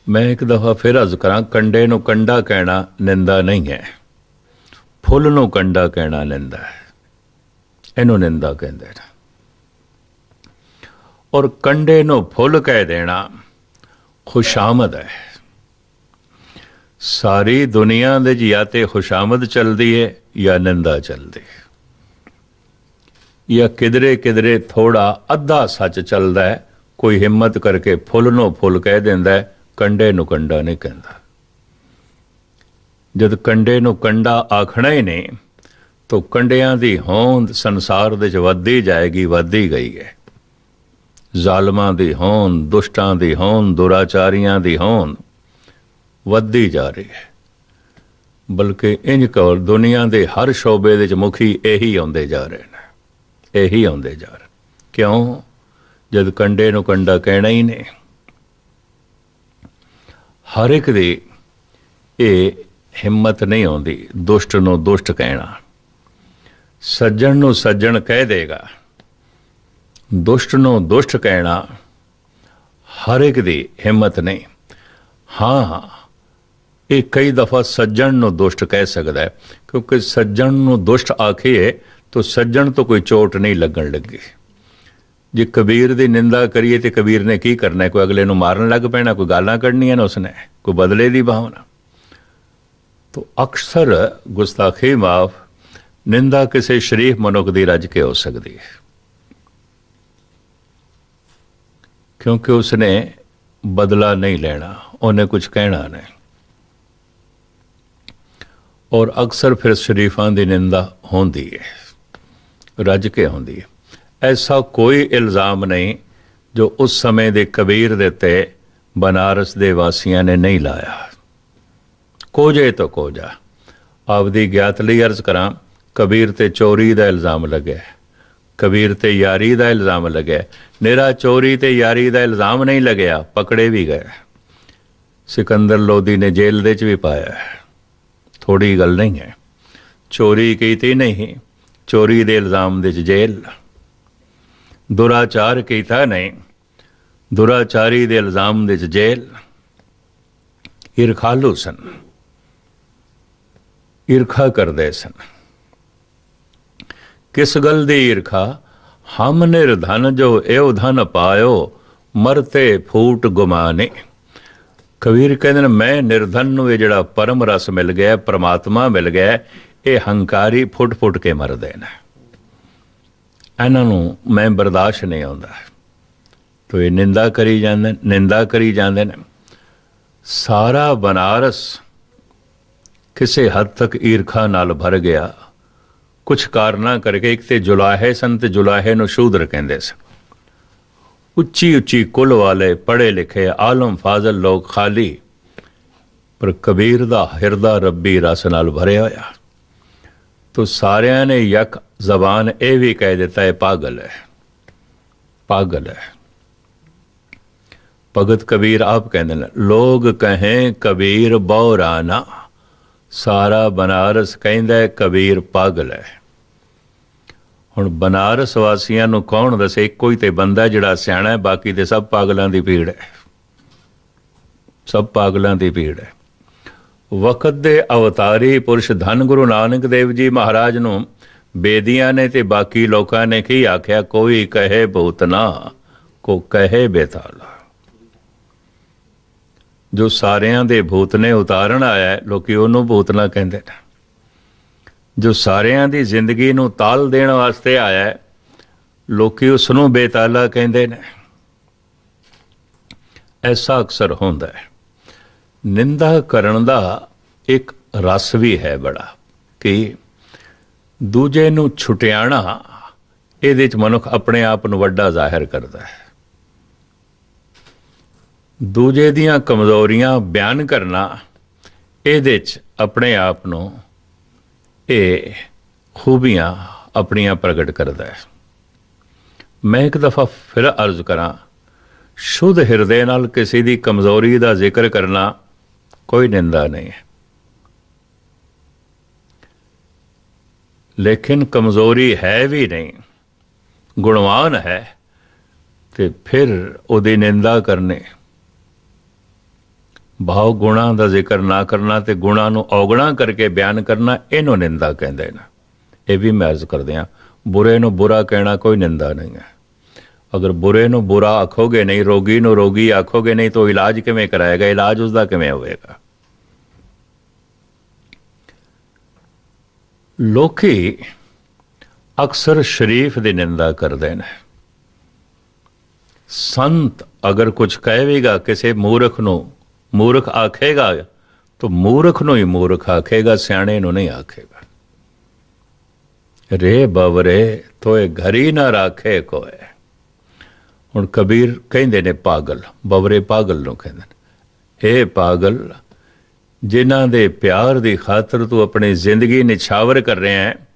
ਮੈਂ ਇੱਕ ਦਫਾ ਫਿਰ ਅਰਜ਼ ਕਰਾਂ, ਕੰਡੇ ਨੂੰ ਕੰਡਾ ਕਹਿਣਾ ਨਿੰਦਾ ਨਹੀਂ ਹੈ। ਫੁੱਲ ਨੂੰ ਕੰਡਾ ਕਹਿਣਾ ਨਿੰਦਾ ਹੈ। ਇਹਨੂੰ ਨਿੰਦਾ ਕਹਿੰਦੇ ਨੇ। ਔਰ ਕੰਡੇ ਨੂੰ ਫੁੱਲ ਕਹਿ ਦੇਣਾ ਖੁਸ਼ਾਮਦ ਹੈ। ਸਾਰੀ ਦੁਨੀਆ ਦੇ ਜਾਂ ਤੇ ਖੁਸ਼ਾਮਦ ਚੱਲਦੀ ਹੈ ਜਾਂ ਨਿੰਦਾ ਚੱਲਦੀ ਹੈ ਜਾਂ ਕਿਧਰੇ ਕਿਧਰੇ ਥੋੜਾ ਅੱਧਾ ਸੱਚ ਚੱਲਦਾ ਹੈ ਕੋਈ ਹਿੰਮਤ ਕਰਕੇ ਫੁੱਲ ਨੂੰ ਫੁੱਲ ਕਹਿ ਦਿੰਦਾ ਹੈ ਕੰਡੇ ਨੂੰ ਕੰਡਾ ਨਹੀਂ ਕਹਿੰਦਾ। ਜਦ ਕੰਡੇ ਨੂੰ ਕੰਡਾ ਆਖਣਾ ਹੀ ਨਹੀਂ, ਤਾਂ ਕੰਡਿਆਂ ਦੀ ਹੋਂਦ ਸੰਸਾਰ ਦੇ ਚ ਵੱਧਦੀ ਜਾਏਗੀ, ਵੱਧਦੀ ਗਈ ਹੈ ਜ਼ਾਲਮਾਂ ਦੀ ਹੋਂਦ, ਦੁਸ਼ਟਾਂ ਦੀ ਹੋਂਦ, ਦੁਰਾਚਾਰੀਆਂ ਦੀ ਹੋਂਦ ਵੱਧਦੀ ਜਾ ਰਹੀ ਹੈ। ਬਲਕਿ ਇੰਜ ਕਹੋ, ਦੁਨੀਆ ਦੇ ਹਰ ਸ਼ੋਬੇ ਦੇ ਵਿੱਚ ਮੁਖੀ ਇਹੀ ਆਉਂਦੇ ਜਾ ਰਹੇ ਨੇ। ਇਹੀ ਆਉਂਦੇ ਜਾ ਰਹੇ। ਕਿਉਂ? ਜਦ ਕੰਡੇ ਨੂੰ ਕੰਡਾ ਕਹਿਣਾ ਹੀ ਨਹੀਂ। ਹਰ ਇੱਕ ਦੀ ਇਹ ਹਿੰਮਤ ਨਹੀਂ ਆਉਂਦੀ, ਦੁਸ਼ਟ ਨੂੰ ਦੁਸ਼ਟ ਕਹਿਣਾ। ਸੱਜਣ ਨੂੰ ਸੱਜਣ ਕਹਿ ਦੇਗਾ। ਦੁਸ਼ਟ ਨੂੰ ਦੁਸ਼ਟ ਕਹਿਣਾ ਹਰ ਇੱਕ ਦੀ ਹਿੰਮਤ ਨਹੀਂ। ਹਾਂ ਹਾਂ। ਇਹ ਕਈ ਦਫਾ ਸੱਜਣ ਨੂੰ ਦੁਸ਼ਟ ਕਹਿ ਸਕਦਾ ਹੈ, ਕਿਉਂਕਿ ਸੱਜਣ ਨੂੰ ਦੁਸ਼ਟ ਆਖੀਏ ਤਾਂ ਸੱਜਣ ਤੋਂ ਕੋਈ ਚੋਟ ਨਹੀਂ ਲੱਗਣ ਲੱਗੀ। ਜੇ ਕਬੀਰ ਦੀ ਨਿੰਦਾ ਕਰੀਏ, ਤੇ ਕਬੀਰ ਨੇ ਕੀ ਕਰਨਾ ਕੋਈ ਅਗਲੇ ਨੂੰ ਮਾਰਨ ਲੱਗ ਪੈਣਾ, ਕੋਈ ਗਾਲਾਂ ਕੱਢਣੀਆਂ ਨੇ ਉਸਨੇ, ਕੋਈ ਬਦਲੇ ਦੀ ਭਾਵਨਾ। ਤੋ ਅਕਸਰ ਗੁਸਤਾਖੀ ਮਾਫ, ਨਿੰਦਾ ਕਿਸੇ ਸ਼ਰੀਫ ਮਨੁੱਖ ਦੀ ਰੱਜ ਕੇ ਹੋ ਸਕਦੀ ਹੈ। ਕਿਉਂਕਿ ਉਸਨੇ ਬਦਲਾ ਨਹੀਂ ਲੈਣਾ, ਉਹਨੇ ਕੁਝ ਕਹਿਣਾ ਨਹੀਂ। ਔਰ ਅਕਸਰ ਫਿਰ ਸ਼ਰੀਫਾਂ ਦੀ ਨਿੰਦਾ ਹੁੰਦੀ ਹੈ ਰੱਜ ਕੇ ਹੁੰਦੀ ਹੈ ਐਸਾ ਕੋਈ ਇਲਜ਼ਾਮ ਨਹੀਂ ਜੋ ਉਸ ਸਮੇਂ ਦੇ ਕਬੀਰ ਦੇ ਤੇ ਬਨਾਰਸ ਦੇ ਵਾਸੀਆਂ ਨੇ ਨਹੀਂ ਲਾਇਆ। ਕੋਜੇ ਤੋਂ ਕੋਜਾ ਆਪਦੀ ਗਿਆਤ ਲਈ ਅਰਜ਼ ਕਰਾਂ, ਕਬੀਰ ਤੇ ਚੋਰੀ ਦਾ ਇਲਜ਼ਾਮ ਲੱਗਿਆ ਕਬੀਰ ਤੇ ਯਾਰੀ ਦਾ ਇਲਜ਼ਾਮ ਲੱਗਿਆ ਨਿਰਾ ਚੋਰੀ ਤੇ ਯਾਰੀ ਦਾ ਇਲਜ਼ਾਮ ਨਹੀਂ ਲੱਗਿਆ, ਪਕੜੇ ਵੀ ਗਏ। ਸਿਕੰਦਰ ਲੋਦੀ ਨੇ ਜੇਲ੍ਹ ਦੇ ਚ ਵੀ ਪਾਇਆ ਥੋੜੀ ਗੱਲ ਨਹੀਂ ਹੈ ਚੋਰੀ ਕੀਤੀ ਨਹੀਂ ਚੋਰੀ ਦੇ ਇਲਜ਼ਾਮ ਦੇ ਚ ਜੇਲ੍ਹ ਦੁਰਾਚਾਰ ਕੀਤਾ ਨਹੀਂ ਦੁਰਾਚਾਰੀ ਦੇ ਇਲਜ਼ਾਮ ਦੇ ਚ ਜੇਲ੍ਹ ਈਰਖਾਲੂ ਸਨ ਈਰਖਾ ਕਰਦੇ ਸਨ ਕਿਸ ਗੱਲ ਦੀ ਈਰਖਾ ਹਮ ਨਿਰਧਨ ਜੋ ਇਹੋ ਧਨ ਪਾਇਓ ਮਰਤੇ ਫੂਟ ਗੁਮਾਨੇ ਕਬੀਰ ਕਹਿੰਦੇ ਨੇ, ਮੈਂ ਨਿਰਧਨ ਨੂੰ ਇਹ ਜਿਹੜਾ ਪਰਮ ਰਸ ਮਿਲ ਗਿਆ, ਪ੍ਰਮਾਤਮਾ ਮਿਲ ਗਿਆ, ਇਹ ਹੰਕਾਰੀ ਫੁੱਟ ਫੁੱਟ ਕੇ ਮਰਦੇ ਨੇ। ਇਹਨਾਂ ਨੂੰ ਮੈਂ ਬਰਦਾਸ਼ਤ ਨਹੀਂ ਆਉਂਦਾ। ਤੋ ਇਹ ਨਿੰਦਾ ਕਰੀ ਜਾਂਦੇ ਨਿੰਦਾ ਕਰੀ ਜਾਂਦੇ ਨੇ। ਸਾਰਾ ਬਨਾਰਸ ਕਿਸੇ ਹੱਦ ਤੱਕ ਈਰਖਾ ਨਾਲ ਭਰ ਗਿਆ। ਕੁਝ ਕਾਰਨਾ ਕਰਕੇ ਇੱਕ ਤੇ ਜੁਲਾਹੇ ਸਨ ਤੇ ਜੁਲਾਹੇ ਨੂੰ ਸ਼ੂਦਰ ਕਹਿੰਦੇ ਸਨ। ਉੱਚੀ ਉੱਚੀ ਕੁੱਲ ਵਾਲੇ ਪੜ੍ਹੇ ਲਿਖੇ ਆਲਮ ਫਾਜ਼ਲ ਲੋਕ ਖਾਲੀ, ਪਰ ਕਬੀਰ ਦਾ ਹਿਰਦਾ ਰੱਬੀ ਰਸ ਨਾਲ ਭਰਿਆ ਹੋਇਆ। ਤੋ ਸਾਰਿਆਂ ਨੇ ਯਕ ਜ਼ਬਾਨ ਇਹ ਵੀ ਕਹਿ ਦਿੱਤਾ ਹੈ ਪਾਗਲ ਹੈ ਪਾਗਲ ਹੈ। ਭਗਤ ਕਬੀਰ ਆਪ ਕਹਿੰਦੇ ਨੇ ਲੋਗ ਕਹੇ ਕਬੀਰ ਬੌਰਾਨਾ, ਸਾਰਾ ਬਨਾਰਸ ਕਹਿੰਦਾ ਕਬੀਰ ਪਾਗਲ ਹੈ। ਹੁਣ ਬਨਾਰਸ ਵਾਸੀਆਂ ਨੂੰ ਕੌਣ ਦੱਸੇ? ਇੱਕੋ ਹੀ ਤੇ ਬੰਦਾ ਜਿਹੜਾ ਸਿਆਣਾ ਹੈ ਬਾਕੀ ਤੇ ਸਭ ਪਾਗਲਾਂ ਦੀ ਭੀੜ ਹੈ। ਸਭ ਪਾਗਲਾਂ ਦੀ ਭੀੜ ਹੈ। ਵਕਤ ਦੇ ਅਵਤਾਰੀ ਪੁਰਸ਼ ਧੰਨ ਗੁਰੂ ਨਾਨਕ ਦੇਵ ਜੀ ਮਹਾਰਾਜ ਨੂੰ ਬੇਦੀਆਂ ਨੇ ਤੇ ਬਾਕੀ ਲੋਕਾਂ ਨੇ ਕੀ ਆਖਿਆ? ਕੋਈ ਕਹੇ ਭੂਤਨਾ ਕੋ ਕਹੇ ਬੇਤਾਲਾ। ਜੋ ਸਾਰਿਆਂ ਦੇ ਭੂਤ ਨੇ ਉਤਾਰਨ ਆਇਆ ਹੈ, ਲੋਕੀ ਉਹਨੂੰ ਭੂਤਨਾ ਕਹਿੰਦੇ ਨੇ। ਜੋ ਸਾਰਿਆਂ ਦੀ ਜ਼ਿੰਦਗੀ ਨੂੰ ਤਾਲ ਦੇਣ ਵਾਸਤੇ ਆਇਆ ਹੈ, ਲੋਕੀ ਉਸ ਨੂੰ ਬੇਤਾਲਾ ਕਹਿੰਦੇ ਨੇ। ਐਸਾ ਅਕਸਰ ਹੁੰਦਾ ਹੈ। ਨਿੰਦਾ ਕਰਨ ਦਾ ਇੱਕ ਰਸ ਵੀ ਹੈ ਬੜਾ ਕਿ ਦੂਜੇ ਨੂੰ ਛੁਟਿਆਣਾ ਇਹਦੇ ਚ ਮਨੁੱਖ ਆਪਣੇ ਆਪ ਨੂੰ ਵੱਡਾ ਜ਼ਾਹਿਰ ਕਰਦਾ ਹੈ। ਦੂਜੇ ਦੀਆਂ ਕਮਜ਼ੋਰੀਆਂ ਬਿਆਨ ਕਰਨਾ ਇਹਦੇ ਚ ਆਪਣੇ ਆਪ ਨੂੰ ਇਹ ਖੂਬੀਆਂ ਆਪਣੀਆਂ ਪ੍ਰਗਟ ਕਰਦਾ ਹੈ। ਮੈਂ ਇੱਕ ਦਫਾ ਫਿਰ ਅਰਜ਼ ਕਰਾਂ, ਸ਼ੁੱਧ ਹਿਰਦੇ ਨਾਲ ਕਿਸੇ ਦੀ ਕਮਜ਼ੋਰੀ ਦਾ ਜ਼ਿਕਰ ਕਰਨਾ ਕੋਈ ਨਿੰਦਾ ਨਹੀਂ ਹੈ। ਲੇਕਿਨ ਕਮਜ਼ੋਰੀ ਹੈ ਵੀ ਨਹੀਂ, ਗੁਣਵਾਨ ਹੈ ਤੇ ਫਿਰ ਉਹਦੀ ਨਿੰਦਾ ਕਰਨੇ ਭਾਵ ਗੁਣਾ ਦਾ ਜ਼ਿਕਰ ਨਾ ਕਰਨਾ ਤੇ ਗੁਣਾ ਨੂੰ ਔਗਣਾ ਕਰਕੇ ਬਿਆਨ ਕਰਨਾ, ਇਹਨੂੰ ਨਿੰਦਾ ਕਹਿੰਦੇ ਨੇ। ਇਹ ਵੀ ਮੈਂ ਅਰਜ਼ ਕਰਦੇ ਆ ਬੁਰੇ ਨੂੰ ਬੁਰਾ ਕਹਿਣਾ ਕੋਈ ਨਿੰਦਾ ਨਹੀਂ ਹੈ। ਅਗਰ ਬੁਰੇ ਨੂੰ ਬੁਰਾ ਆਖੋਗੇ ਨਹੀਂ, ਰੋਗੀ ਨੂੰ ਰੋਗੀ ਆਖੋਗੇ ਨਹੀਂ, ਤਾਂ ਇਲਾਜ ਕਿਵੇਂ ਕਰਾਏਗਾ? ਇਲਾਜ ਉਸ ਦਾ ਕਿਵੇਂ ਹੋਵੇਗਾ? ਲੋਕੀ ਅਕਸਰ ਸ਼ਰੀਫ ਦੀ ਨਿੰਦਾ ਕਰਦੇ ਨੇ। ਸੰਤ ਅਗਰ ਕੁਝ ਕਹੇਗਾ ਕਿਸੇ ਮੂਰਖ ਨੂੰ ਮੂਰਖ ਆਖੇਗਾ, ਤਾਂ ਮੂਰਖ ਨੂੰ ਹੀ ਮੂਰਖ ਆਖੇਗਾ, ਸਿਆਣੇ ਨੂੰ ਨਹੀਂ ਆਖੇਗਾ। ਰੇ ਬਵਰੇ, ਤੋਏ ਘਰੀ ਨਾ ਰਾਖੇ ਕੋਏ। ਹੁਣ ਕਬੀਰ ਕਹਿੰਦੇ ਨੇ ਪਾਗਲ, ਬਵਰੇ ਪਾਗਲ ਨੂੰ ਕਹਿੰਦੇ ਨੇ। ਇਹ ਪਾਗਲ, ਜਿਨ੍ਹਾਂ ਦੇ ਪਿਆਰ ਦੀ ਖਾਤਰ ਤੂੰ ਆਪਣੀ ਜ਼ਿੰਦਗੀ ਨਿਛਾਵਰ ਕਰ ਰਿਹਾ ਹੈ,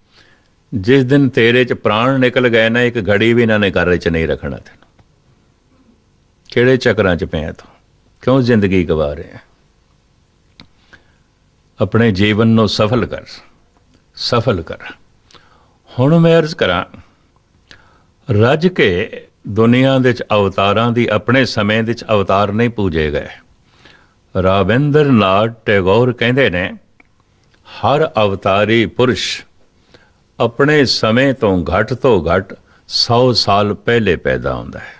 ਜਿਸ ਦਿਨ ਤੇਰੇ ਚ ਪ੍ਰਾਣ ਨਿਕਲ ਗਏ ਨਾ, ਇੱਕ ਘੜੀ ਵੀ ਇਹਨਾਂ ਨੇ ਘਰ ਚ ਨਹੀਂ ਰੱਖਣਾ ਤੈਨੂੰ। ਕਿਹੜੇ ਚੱਕਰਾਂ ਚ ਪਿਆ ਤੂੰ? ਕਿਉਂ ਜ਼ਿੰਦਗੀ ਗਵਾ ਰਿਹਾ ਆਪਣੇ ਜੀਵਨ ਨੂੰ ਸਫਲ ਕਰ ਸਫਲ ਕਰ। ਹੁਣ ਮੈਂ ਅਰਜ਼ ਕਰਾਂ, ਰੱਜ ਕੇ ਦੁਨੀਆ ਦੇ ਚ ਅਵਤਾਰਾਂ ਦੀ ਆਪਣੇ ਸਮੇਂ ਦੇ ਚ ਅਵਤਾਰ ਨਹੀਂ ਪੂਜੇ ਗਏ। ਰਾਵਿੰਦਰ ਨਾਥ ਟੈਗੋਰ ਕਹਿੰਦੇ ਨੇ, ਹਰ ਅਵਤਾਰੀ ਪੁਰਸ਼ ਆਪਣੇ ਸਮੇਂ ਤੋਂ ਘੱਟ ਤੋਂ ਘੱਟ 100 ਸਾਲ ਪਹਿਲੇ ਪੈਦਾ ਹੁੰਦਾ ਹੈ।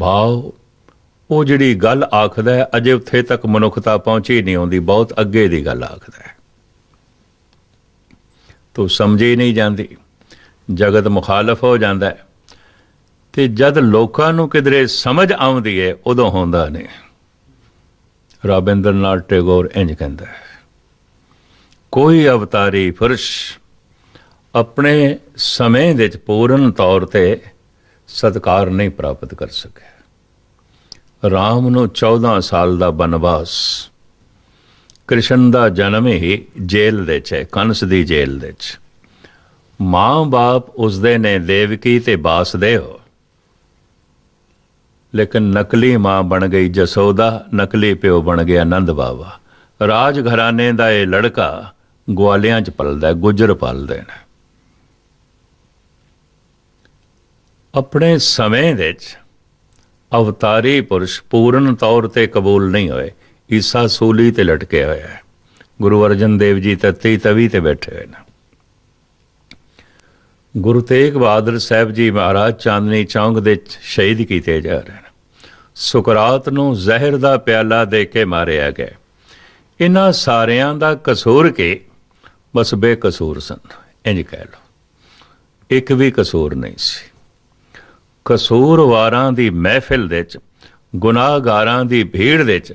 ਭਾਵ ਉਹ ਜਿਹੜੀ ਗੱਲ ਆਖਦਾ ਹੈ, ਅਜੇ ਉੱਥੇ ਤੱਕ ਮਨੁੱਖਤਾ ਪਹੁੰਚੀ ਨਹੀਂ ਆਉਂਦੀ, ਬਹੁਤ ਅੱਗੇ ਦੀ ਗੱਲ ਆਖਦਾ ਹੈ। ਤੂੰ ਸਮਝੀ ਨਹੀਂ ਜਾਂਦੀ, ਜਗਤ ਮੁਖਾਲਫ ਹੋ ਜਾਂਦਾ ਹੈ, ਤੇ ਜਦ ਲੋਕਾਂ ਨੂੰ ਕਿਧਰੇ ਸਮਝ ਆਉਂਦੀ ਹੈ, ਉਦੋਂ ਹੁੰਦਾ ਨਹੀਂ। ਰਾਬਿੰਦਰਨਾਥ ਟੈਗੋਰ ਇੰਜ ਕਹਿੰਦਾ ਹੈ, ਕੋਈ ਅਵਤਾਰੀ ਪੁਰਸ਼ ਆਪਣੇ ਸਮੇਂ ਦੇ ਵਿੱਚ ਪੂਰਨ ਤੌਰ ਤੇ ਸਤਕਾਰ ਨਹੀਂ ਪ੍ਰਾਪਤ ਕਰ ਸਕਿਆ ਰਾਮ ਨੂੰ 14 ਸਾਲ ਦਾ ਬਨਵਾਸ। ਕ੍ਰਿਸ਼ਨ ਦਾ ਜਨਮ ਹੀ ਜੇਲ੍ਹ ਦੇ ਚ ਹੈ ਕੰਸ ਦੀ ਜੇਲ੍ਹ ਦੇ ਚ। ਮਾਂ-ਬਾਪ ਉਸਦੇ ਨੇ ਦੇਵਕੀ ਤੇ ਹੋ। ਲੇਕਿਨ ਨਕਲੀ ਮਾਂ ਬਣ ਗਈ ਜਸੋਦਾ ਨਕਲੀ ਪਿਓ ਬਣ ਗਿਆ ਆਨੰਦ ਬਾਵਾ। ਰਾਜ ਘਰਾਣੇ ਦਾ ਇਹ ਲੜਕਾ ਗਵਾਲਿਆਂ ਚ ਪਲਦਾ ਹੈ, ਗੁੱਜਰ ਪਲਦੇ ਨੇ ਆਪਣੇ ਸਮੇਂ ਵਿੱਚ ਅਵਤਾਰੀ ਪੁਰਸ਼ ਪੂਰਨ ਤੌਰ ਤੇ ਕਬੂਲ ਨਹੀਂ ਹੋਏ। ਈਸਾ ਸੂਲੀ ਤੇ ਲਟਕੇ ਹੋਇਆ ਹੈ। ਗੁਰੂ ਅਰਜਨ ਦੇਵ ਜੀ ਤਤੀ ਤਵੀ ਤੇ ਬੈਠੇ ਹੋਏ ਨੇ। ਗੁਰੂ ਤੇਗ ਬਹਾਦਰ ਸਾਹਿਬ ਜੀ ਮਹਾਰਾਜ ਚਾਂਦਨੀ ਚੌਂਕ ਦੇ ਸ਼ਹੀਦ ਕੀਤੇ ਜਾ ਰਹੇ ਨੇ। ਸੁਕਰਾਤ ਨੂੰ ਜ਼ਹਿਰ ਦਾ ਪਿਆਲਾ ਦੇ ਕੇ ਮਾਰਿਆ ਗਿਆ। ਇਹਨਾਂ ਸਾਰਿਆਂ ਦਾ ਕਸੂਰ ਕੇ? ਬਸ ਬੇਕਸੂਰ ਸਨ। ਇੰਜ ਕਹਿ ਲਓ। ਇੱਕ ਵੀ ਕਸੂਰ ਨਹੀਂ ਸੀ। ਕਸੂਰਵਾਰਾਂ ਦੀ ਮਹਿਫਿਲ ਦੇ ਵਿੱਚ ਗੁਨਾਹਗਾਰਾਂ ਦੀ ਭੀੜ ਦੇ ਵਿੱਚ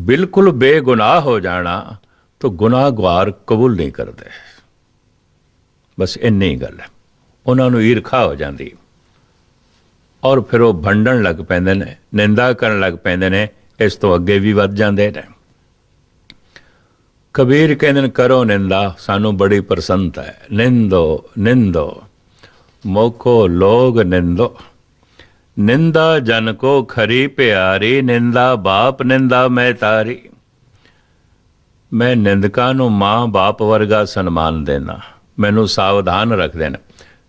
ਬਿਲਕੁਲ ਬੇਗੁਨਾਹ ਹੋ ਜਾਣਾ ਤਾਂ ਗੁਨਾਹਗਾਰ ਕਬੂਲ ਨਹੀਂ ਕਰਦੇ। ਬਸ ਇੰਨੀ ਹੀ ਗੱਲ ਹੈ। ਉਹਨਾਂ ਨੂੰ ਈਰਖਾ ਹੋ ਜਾਂਦੀ। ਔਰ ਫਿਰ ਉਹ ਭੰਡਣ ਲੱਗ ਪੈਂਦੇ ਨੇ, ਨਿੰਦਾ ਕਰਨ ਲੱਗ ਪੈਂਦੇ ਨੇ, ਇਸ ਤੋਂ ਅੱਗੇ ਵੀ ਵੱਧ ਜਾਂਦੇ ਨੇ। ਕਬੀਰ ਕਹਿੰਦੇ ਨੇ, ਕਰੋ ਨਿੰਦਾ, ਸਾਨੂੰ ਬੜੀ ਪ੍ਰਸੰਨਤਾ ਹੈ। ਨਿੰਦੋ ਨਿੰਦੋ, ਮੋਖੋ ਲੋਗ ਨਿੰਦੋ। ਨਿੰਦਾ ਜਨ ਕੋ ਖਰੀ ਪਿਆਰੀ, ਨਿੰਦਾ ਬਾਪ, ਨਿੰਦਾ ਮੈਂ ਤਾਰੀ। ਮੈਂ ਨਿੰਦਕਾਂ ਨੂੰ ਮਾਂ ਬਾਪ ਵਰਗਾ ਸਨਮਾਨ ਦੇਣਾ। ਮੈਨੂੰ ਸਾਵਧਾਨ ਰੱਖਦੇ ਨੇ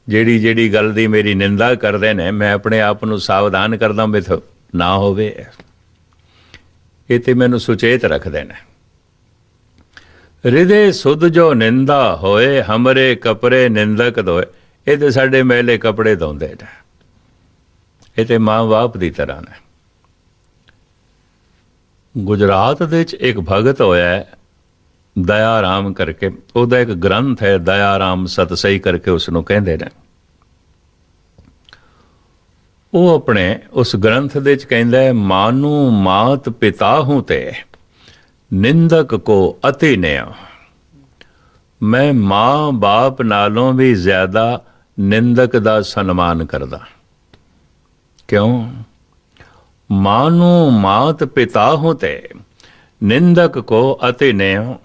ਜਿਹੜੀ ਜਿਹੜੀ ਗੱਲ ਦੀ ਮੇਰੀ ਨਿੰਦਾ ਕਰਦੇ ਨੇ, ਮੈਂ ਆਪਣੇ ਆਪ ਨੂੰ ਸਾਵਧਾਨ ਕਰਦਾ ਵੀ ਨਾ ਹੋਵੇ। ਇਹ ਤੇ ਮੈਨੂੰ ਸੁਚੇਤ ਰੱਖਦੇ ਨੇ ਹਿਰਦੇ ਸੁਧ ਜੋ ਨਿੰਦਾ ਹੋਏ, ਹਮਰੇ ਕਪੜੇ ਨਿੰਦਕ ਦੋਏ ਇਹ ਤੇ ਸਾਡੇ ਮੈਲੇ ਕਪੜੇ ਧੋਂਦੇ ਨੇ। ਇਹ ਤੇ ਮਾਂ-ਬਾਪ ਦੀ ਤਰ੍ਹਾਂ ਨੇ। ਗੁਜਰਾਤ ਦੇ ਵਿੱਚ ਇੱਕ ਭਗਤ ਹੋਇਆ ਦਇਆ ਰਾਮ ਕਰਕੇ। ਉਹਦਾ ਇੱਕ ਗ੍ਰੰਥ ਹੈ ਦਇਆ ਰਾਮ ਸਤਸਈ ਕਰਕੇ ਉਸ ਨੂੰ ਕਹਿੰਦੇ ਨੇ। ਉਹ ਆਪਣੇ ਉਸ ਗ੍ਰੰਥ ਦੇ ਵਿੱਚ ਕਹਿੰਦਾ ਹੈ, ਮਾਨੂ ਮਾਤ ਪਿਤਾ ਹੂੰ ਤੇ, ਨਿੰਦਕ ਕੋ ਅਤੀ ਨਿਆ। ਮੈਂ ਮਾਂ ਬਾਪ ਨਾਲੋਂ ਵੀ ਜ਼ਿਆਦਾ ਨਿੰਦਕ ਦਾ ਸਨਮਾਨ ਕਰਦਾ। ਕਿਉਂ? ਮਾਨੂ ਮਾਤ ਪਿਤਾ ਹੋਤੇ, ਨਿੰਦਕ ਕੋ ਅਤੇ ਨੇਉ।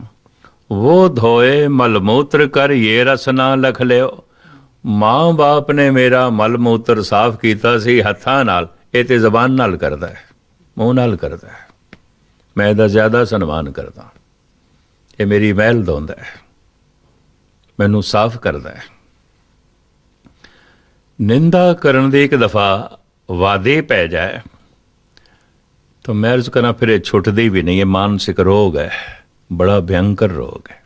वो ਧੋਏ ਮਲ ਮੂਤਰ ਕਰ ਇਹ ਰਸ ਨਾ ਲਖ ਲਿਓ। ਮਾਂ ਬਾਪ ਨੇ ਮੇਰਾ ਮਲਮੂਤਰ ਸਾਫ਼ ਕੀਤਾ ਸੀ ਹੱਥਾਂ ਨਾਲ, ਇਹ ਤੇ ਜ਼ਬਾਨ ਨਾਲ ਕਰਦਾ ਹੈ, ਮੂੰਹ ਨਾਲ ਕਰਦਾ ਹੈ। ਮੈਂ ਇਹਦਾ ਜ਼ਿਆਦਾ ਸਨਮਾਨ ਕਰਦਾ ਇਹ ਮੇਰੀ ਮਹਿਲ ਧੋਂਦਾ ਹੈ। ਮੈਨੂੰ ਸਾਫ਼ ਕਰਦਾ ਹੈ। ਨਿੰਦਾ ਕਰਨ ਦੀ ਇੱਕ ਦਫਾ ਵਾਦੇ ਪੈ ਜਾਏ, ਤਾਂ ਮੈਂ ਅਰਜ਼ ਕਰਾਂ ਫਿਰ ਇਹ ਛੁੱਟਦੀ ਵੀ ਨਹੀਂ, ਇਹ ਮਾਨਸਿਕ ਰੋਗ ਹੈ, ਬੜਾ ਭਿਅੰਕਰ ਰੋਗ ਹੈ।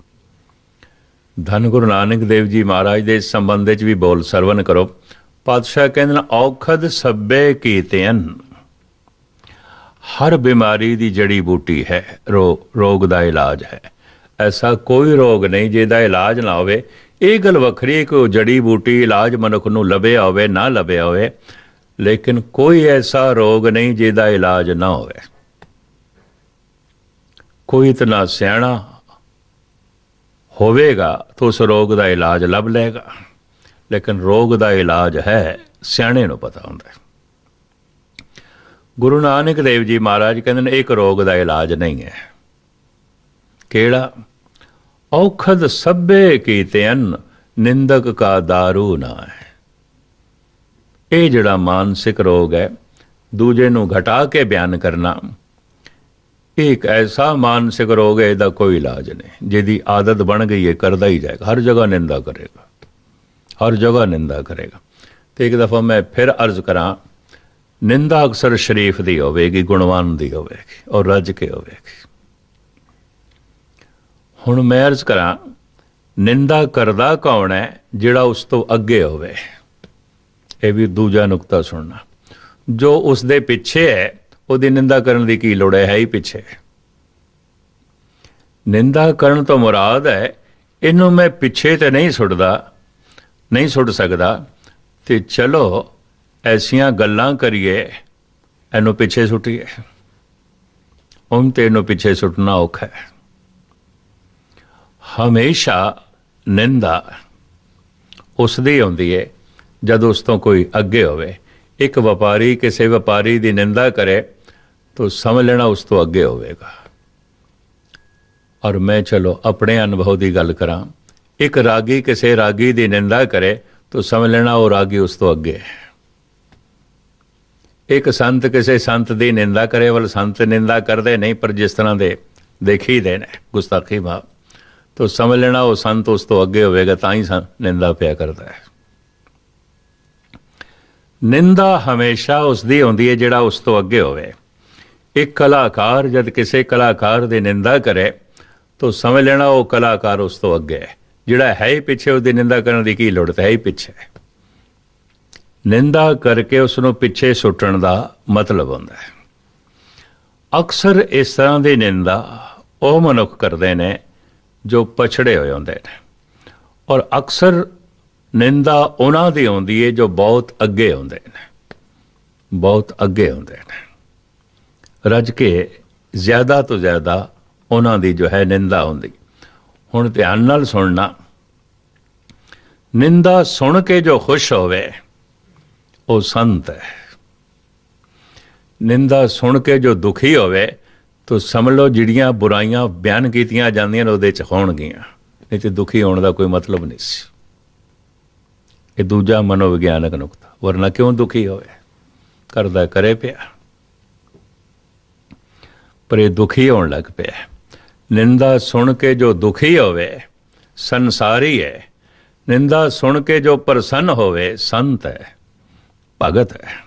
ਧੰਨ ਗੁਰੂ ਨਾਨਕ ਦੇਵ ਜੀ ਮਹਾਰਾਜ ਦੇ ਇਸ ਸੰਬੰਧ ਵਿੱਚ ਵੀ ਬੋਲ ਸਰਵਨ ਕਰੋ। ਪਾਤਸ਼ਾਹ ਕਹਿੰਦੇ ਨੇ, ਔਖਦ ਸੱਬੇ ਕੀਤਿਅਨ। ਹਰ ਬਿਮਾਰੀ ਦੀ ਜੜੀ ਬੂਟੀ ਹੈ, ਰੋ- ਰੋਗ ਦਾ ਇਲਾਜ ਹੈ। ਐਸਾ ਕੋਈ ਰੋਗ ਨਹੀਂ ਜਿਹਦਾ ਇਲਾਜ ਨਾ ਹੋਵੇ। ਇਹ ਗੱਲ ਵੱਖਰੀ ਹੈ ਕਿ ਉਹ ਜੜੀ ਬੂਟੀ ਇਲਾਜ ਮਨੁੱਖ ਨੂੰ ਲਵੇ ਆਵੇ, ਨਾ ਲੱਭਿਆ ਹੋਵੇ ਲੇਕਿਨ ਕੋਈ ਐਸਾ ਰੋਗ ਨਹੀਂ ਜਿਹਦਾ ਇਲਾਜ ਨਾ ਹੋਵੇ। ਕੋਈ ਇਤਨਾ ਸਿਆਣਾ ਹੋਵੇਗਾ ਤਾਂ ਉਸ ਰੋਗ ਦਾ ਇਲਾਜ ਲੱਭ ਲਏਗਾ। ਲੇਕਿਨ ਰੋਗ ਦਾ ਇਲਾਜ ਹੈ, ਸਿਆਣੇ ਨੂੰ ਪਤਾ ਹੁੰਦਾ ਹੈ। ਗੁਰੂ ਨਾਨਕ ਦੇਵ ਜੀ ਮਹਾਰਾਜ ਕਹਿੰਦੇ ਨੇ, ਇੱਕ ਰੋਗ ਦਾ ਇਲਾਜ ਨਹੀਂ ਹੈ। ਕਿਹੜਾ? ਔਖਦ ਸਭੇ ਕੀਤਿਅਨ ਨਿੰਦਕ ਕਾ दारू ਨਾ ਹੈ। ਇਹ ਜਿਹੜਾ ਮਾਨਸਿਕ ਰੋਗ ਹੈ, ਦੂਜੇ ਨੂੰ ਘਟਾ ਕੇ ਬਿਆਨ ਕਰਨਾ, ਇਹ ਇੱਕ ਐਸਾ ਮਾਨਸਿਕ ਰੋਗ ਹੈ, ਇਹਦਾ ਕੋਈ ਇਲਾਜ ਨਹੀਂ। ਜਿਹਦੀ ਆਦਤ ਬਣ ਗਈ ਹੈ ਕਰਦਾ ਹੀ ਜਾਏਗਾ। ਹਰ ਜਗ੍ਹਾ ਨਿੰਦਾ ਕਰੇਗਾ। ਹਰ ਜਗ੍ਹਾ ਨਿੰਦਾ ਕਰੇਗਾ। ਤੇ ਇੱਕ ਦਫਾ ਮੈਂ ਫਿਰ ਅਰਜ਼ ਕਰਾਂ, ਨਿੰਦਾ ਅਕਸਰ ਸ਼ਰੀਫ ਦੀ ਹੋਵੇਗੀ, ਗੁਣਵਾਨ ਦੀ ਹੋਵੇਗੀ ਔਰ ਰੱਜ ਕੇ ਹੋਵੇਗੀ। ਹੁਣ ਮੈਂ ਅਰਜ਼ ਕਰਾਂ, ਨਿੰਦਾ ਕਰਦਾ ਕੌਣ ਹੈ, ਜਿਹੜਾ ਉਸ ਤੋਂ ਅੱਗੇ ਹੋਵੇ? ਇਹ ਵੀ ਦੂਜਾ ਨੁਕਤਾ ਸੁਣਨਾ। ਜੋ ਉਸ ਦੇ ਪਿੱਛੇ ਹੈ, ਉਹਦੀ ਨਿੰਦਾ ਕਰਨ ਦੀ ਕੀ ਲੋੜ ਹੈ? ਹੈ ਹੀ ਪਿੱਛੇ। ਨਿੰਦਾ ਕਰਨ ਤੋਂ ਮੁਰਾਦ ਹੈ, ਇਹਨੂੰ ਮੈਂ ਪਿੱਛੇ ਤੇ ਨਹੀਂ ਸੁੱਟਦਾ, ਨਹੀਂ ਸੁੱਟ ਸਕਦਾ। ਤੇ ਚਲੋ, ਐਸੀਆਂ ਗੱਲਾਂ ਕਰੀਏ, ਇਹਨੂੰ ਪਿੱਛੇ ਸੁੱਟੀਏ। ਹੁਣ ਤੇ ਇਹਨੂੰ ਪਿੱਛੇ ਸੁੱਟਣਾ ਔਖਾ ਹੈ। ਹਮੇਸ਼ਾ ਨਿੰਦਾ ਉਸ ਦੀ ਹੁੰਦੀ ਹੈ। ਜਦ ਉਸ ਤੋਂ ਕੋਈ ਅੱਗੇ ਹੋਵੇ, ਇੱਕ ਵਪਾਰੀ ਕਿਸੇ ਵਪਾਰੀ ਦੀ ਨਿੰਦਾ ਕਰੇ, ਤਾਂ ਸਮਝ ਲੈਣਾ ਉਸ ਤੋਂ ਅੱਗੇ ਹੋਵੇਗਾ। ਔਰ ਮੈਂ ਚਲੋ ਆਪਣੇ ਅਨੁਭਵ ਦੀ ਗੱਲ ਕਰਾਂ, ਇੱਕ ਰਾਗੀ ਕਿਸੇ ਰਾਗੀ ਦੀ ਨਿੰਦਾ ਕਰੇ, ਤਾਂ ਸਮਝ ਲੈਣਾ ਉਹ ਰਾਗੀ ਉਸ ਤੋਂ ਅੱਗੇ ਹੈ। ਇੱਕ ਸੰਤ ਕਿਸੇ ਸੰਤ ਦੀ ਨਿੰਦਾ ਕਰੇ, ਵੱਲ ਸੰਤ ਨਿੰਦਾ ਕਰਦੇ ਨਹੀਂ, ਪਰ ਜਿਸ ਤਰ੍ਹਾਂ ਦੇ ਦੇਖੀ ਦੇ ਨੇ, ਗੁਸਤਾਖੀ ਭਾਵ, ਤਾਂ ਸਮਝ ਲੈਣਾ ਉਹ ਸੰਤ ਉਸ ਤੋਂ ਅੱਗੇ ਹੋਵੇਗਾ, ਤਾਂ ਹੀ ਸੰ- ਨਿੰਦਾ ਪਿਆ ਕਰਦਾ ਹੈ। ਨਿੰਦਾ ਹਮੇਸ਼ਾ ਉਸ ਦੀ ਹੁੰਦੀ ਹੈ ਜਿਹੜਾ ਉਸ ਤੋਂ ਅੱਗੇ ਹੋਵੇ। ਇੱਕ ਕਲਾਕਾਰ ਜਦ ਕਿਸੇ ਕਲਾਕਾਰ ਦੀ ਨਿੰਦਾ ਕਰੇ, ਤਾਂ ਸਮਝ ਲੈਣਾ ਉਹ ਕਲਾਕਾਰ ਉਸ ਤੋਂ ਅੱਗੇ ਹੈ। ਜਿਹੜਾ ਹੈ ਹੀ ਪਿੱਛੇ, ਉਹਦੀ ਨਿੰਦਾ ਕਰਨ ਦੀ ਕੀ ਲੋੜ ਹੈ? ਹੀ ਪਿੱਛੇ ਨਿੰਦਾ ਕਰਕੇ ਉਸ ਨੂੰ ਪਿੱਛੇ ਸੁੱਟਣ ਦਾ ਮਤਲਬ ਹੁੰਦਾ ਹੈ। ਅਕਸਰ ਇਸ ਤਰ੍ਹਾਂ ਦੀ ਨਿੰਦਾ ਉਹ ਮਨੁੱਖ ਕਰਦੇ ਨੇ ਜੋ ਪਛੜੇ ਹੋਏ ਹੁੰਦੇ ਨੇ। ਔਰ ਅਕਸਰ ਨਿੰਦਾ ਉਹਨਾਂ ਦੀ ਆਉਂਦੀ ਹੈ ਜੋ ਬਹੁਤ ਅੱਗੇ ਆਉਂਦੇ ਨੇ। ਬਹੁਤ ਅੱਗੇ ਆਉਂਦੇ ਨੇ। ਰੱਜ ਕੇ ਜ਼ਿਆਦਾ ਤੋਂ ਜ਼ਿਆਦਾ ਉਹਨਾਂ ਦੀ ਜੋ ਹੈ ਨਿੰਦਾ ਹੁੰਦੀ। ਹੁਣ ਧਿਆਨ ਨਾਲ ਸੁਣਨਾ। ਨਿੰਦਾ ਸੁਣ ਕੇ ਜੋ ਖੁਸ਼ ਹੋਵੇ, ਉਹ ਸੰਤ ਹੈ। ਨਿੰਦਾ ਸੁਣ ਕੇ ਜੋ ਦੁਖੀ ਹੋਵੇ, ਤੋ ਸਮਝ ਲਓ ਜਿਹੜੀਆਂ ਬੁਰਾਈਆਂ ਬਿਆਨ ਕੀਤੀਆਂ ਜਾਂਦੀਆਂ ਨੇ ਉਹਦੇ ਚ ਹੋਣਗੀਆਂ। ਨਹੀਂ ਤੇ ਦੁਖੀ ਹੋਣ ਦਾ ਕੋਈ ਮਤਲਬ ਨਹੀਂ ਸੀ। ਇਹ ਦੂਜਾ ਮਨੋਵਿਗਿਆਨਕ ਨੁਕਤਾ, ਵਰਨਾ ਕਿਉਂ ਦੁਖੀ ਹੋਵੇ? ਕਰਦਾ ਕਰੇ ਪਿਆ ਪਰ ਇਹ ਦੁਖੀ ਹੋਣ ਲੱਗ ਪਿਆ ਨਿੰਦਾ ਸੁਣ ਕੇ ਜੋ ਦੁਖੀ ਹੋਵੇ, ਸੰਸਾਰੀ ਹੈ। ਨਿੰਦਾ ਸੁਣ ਕੇ ਜੋ ਪ੍ਰਸੰਨ ਹੋਵੇ, ਸੰਤ ਹੈ, ਭਗਤ ਹੈ।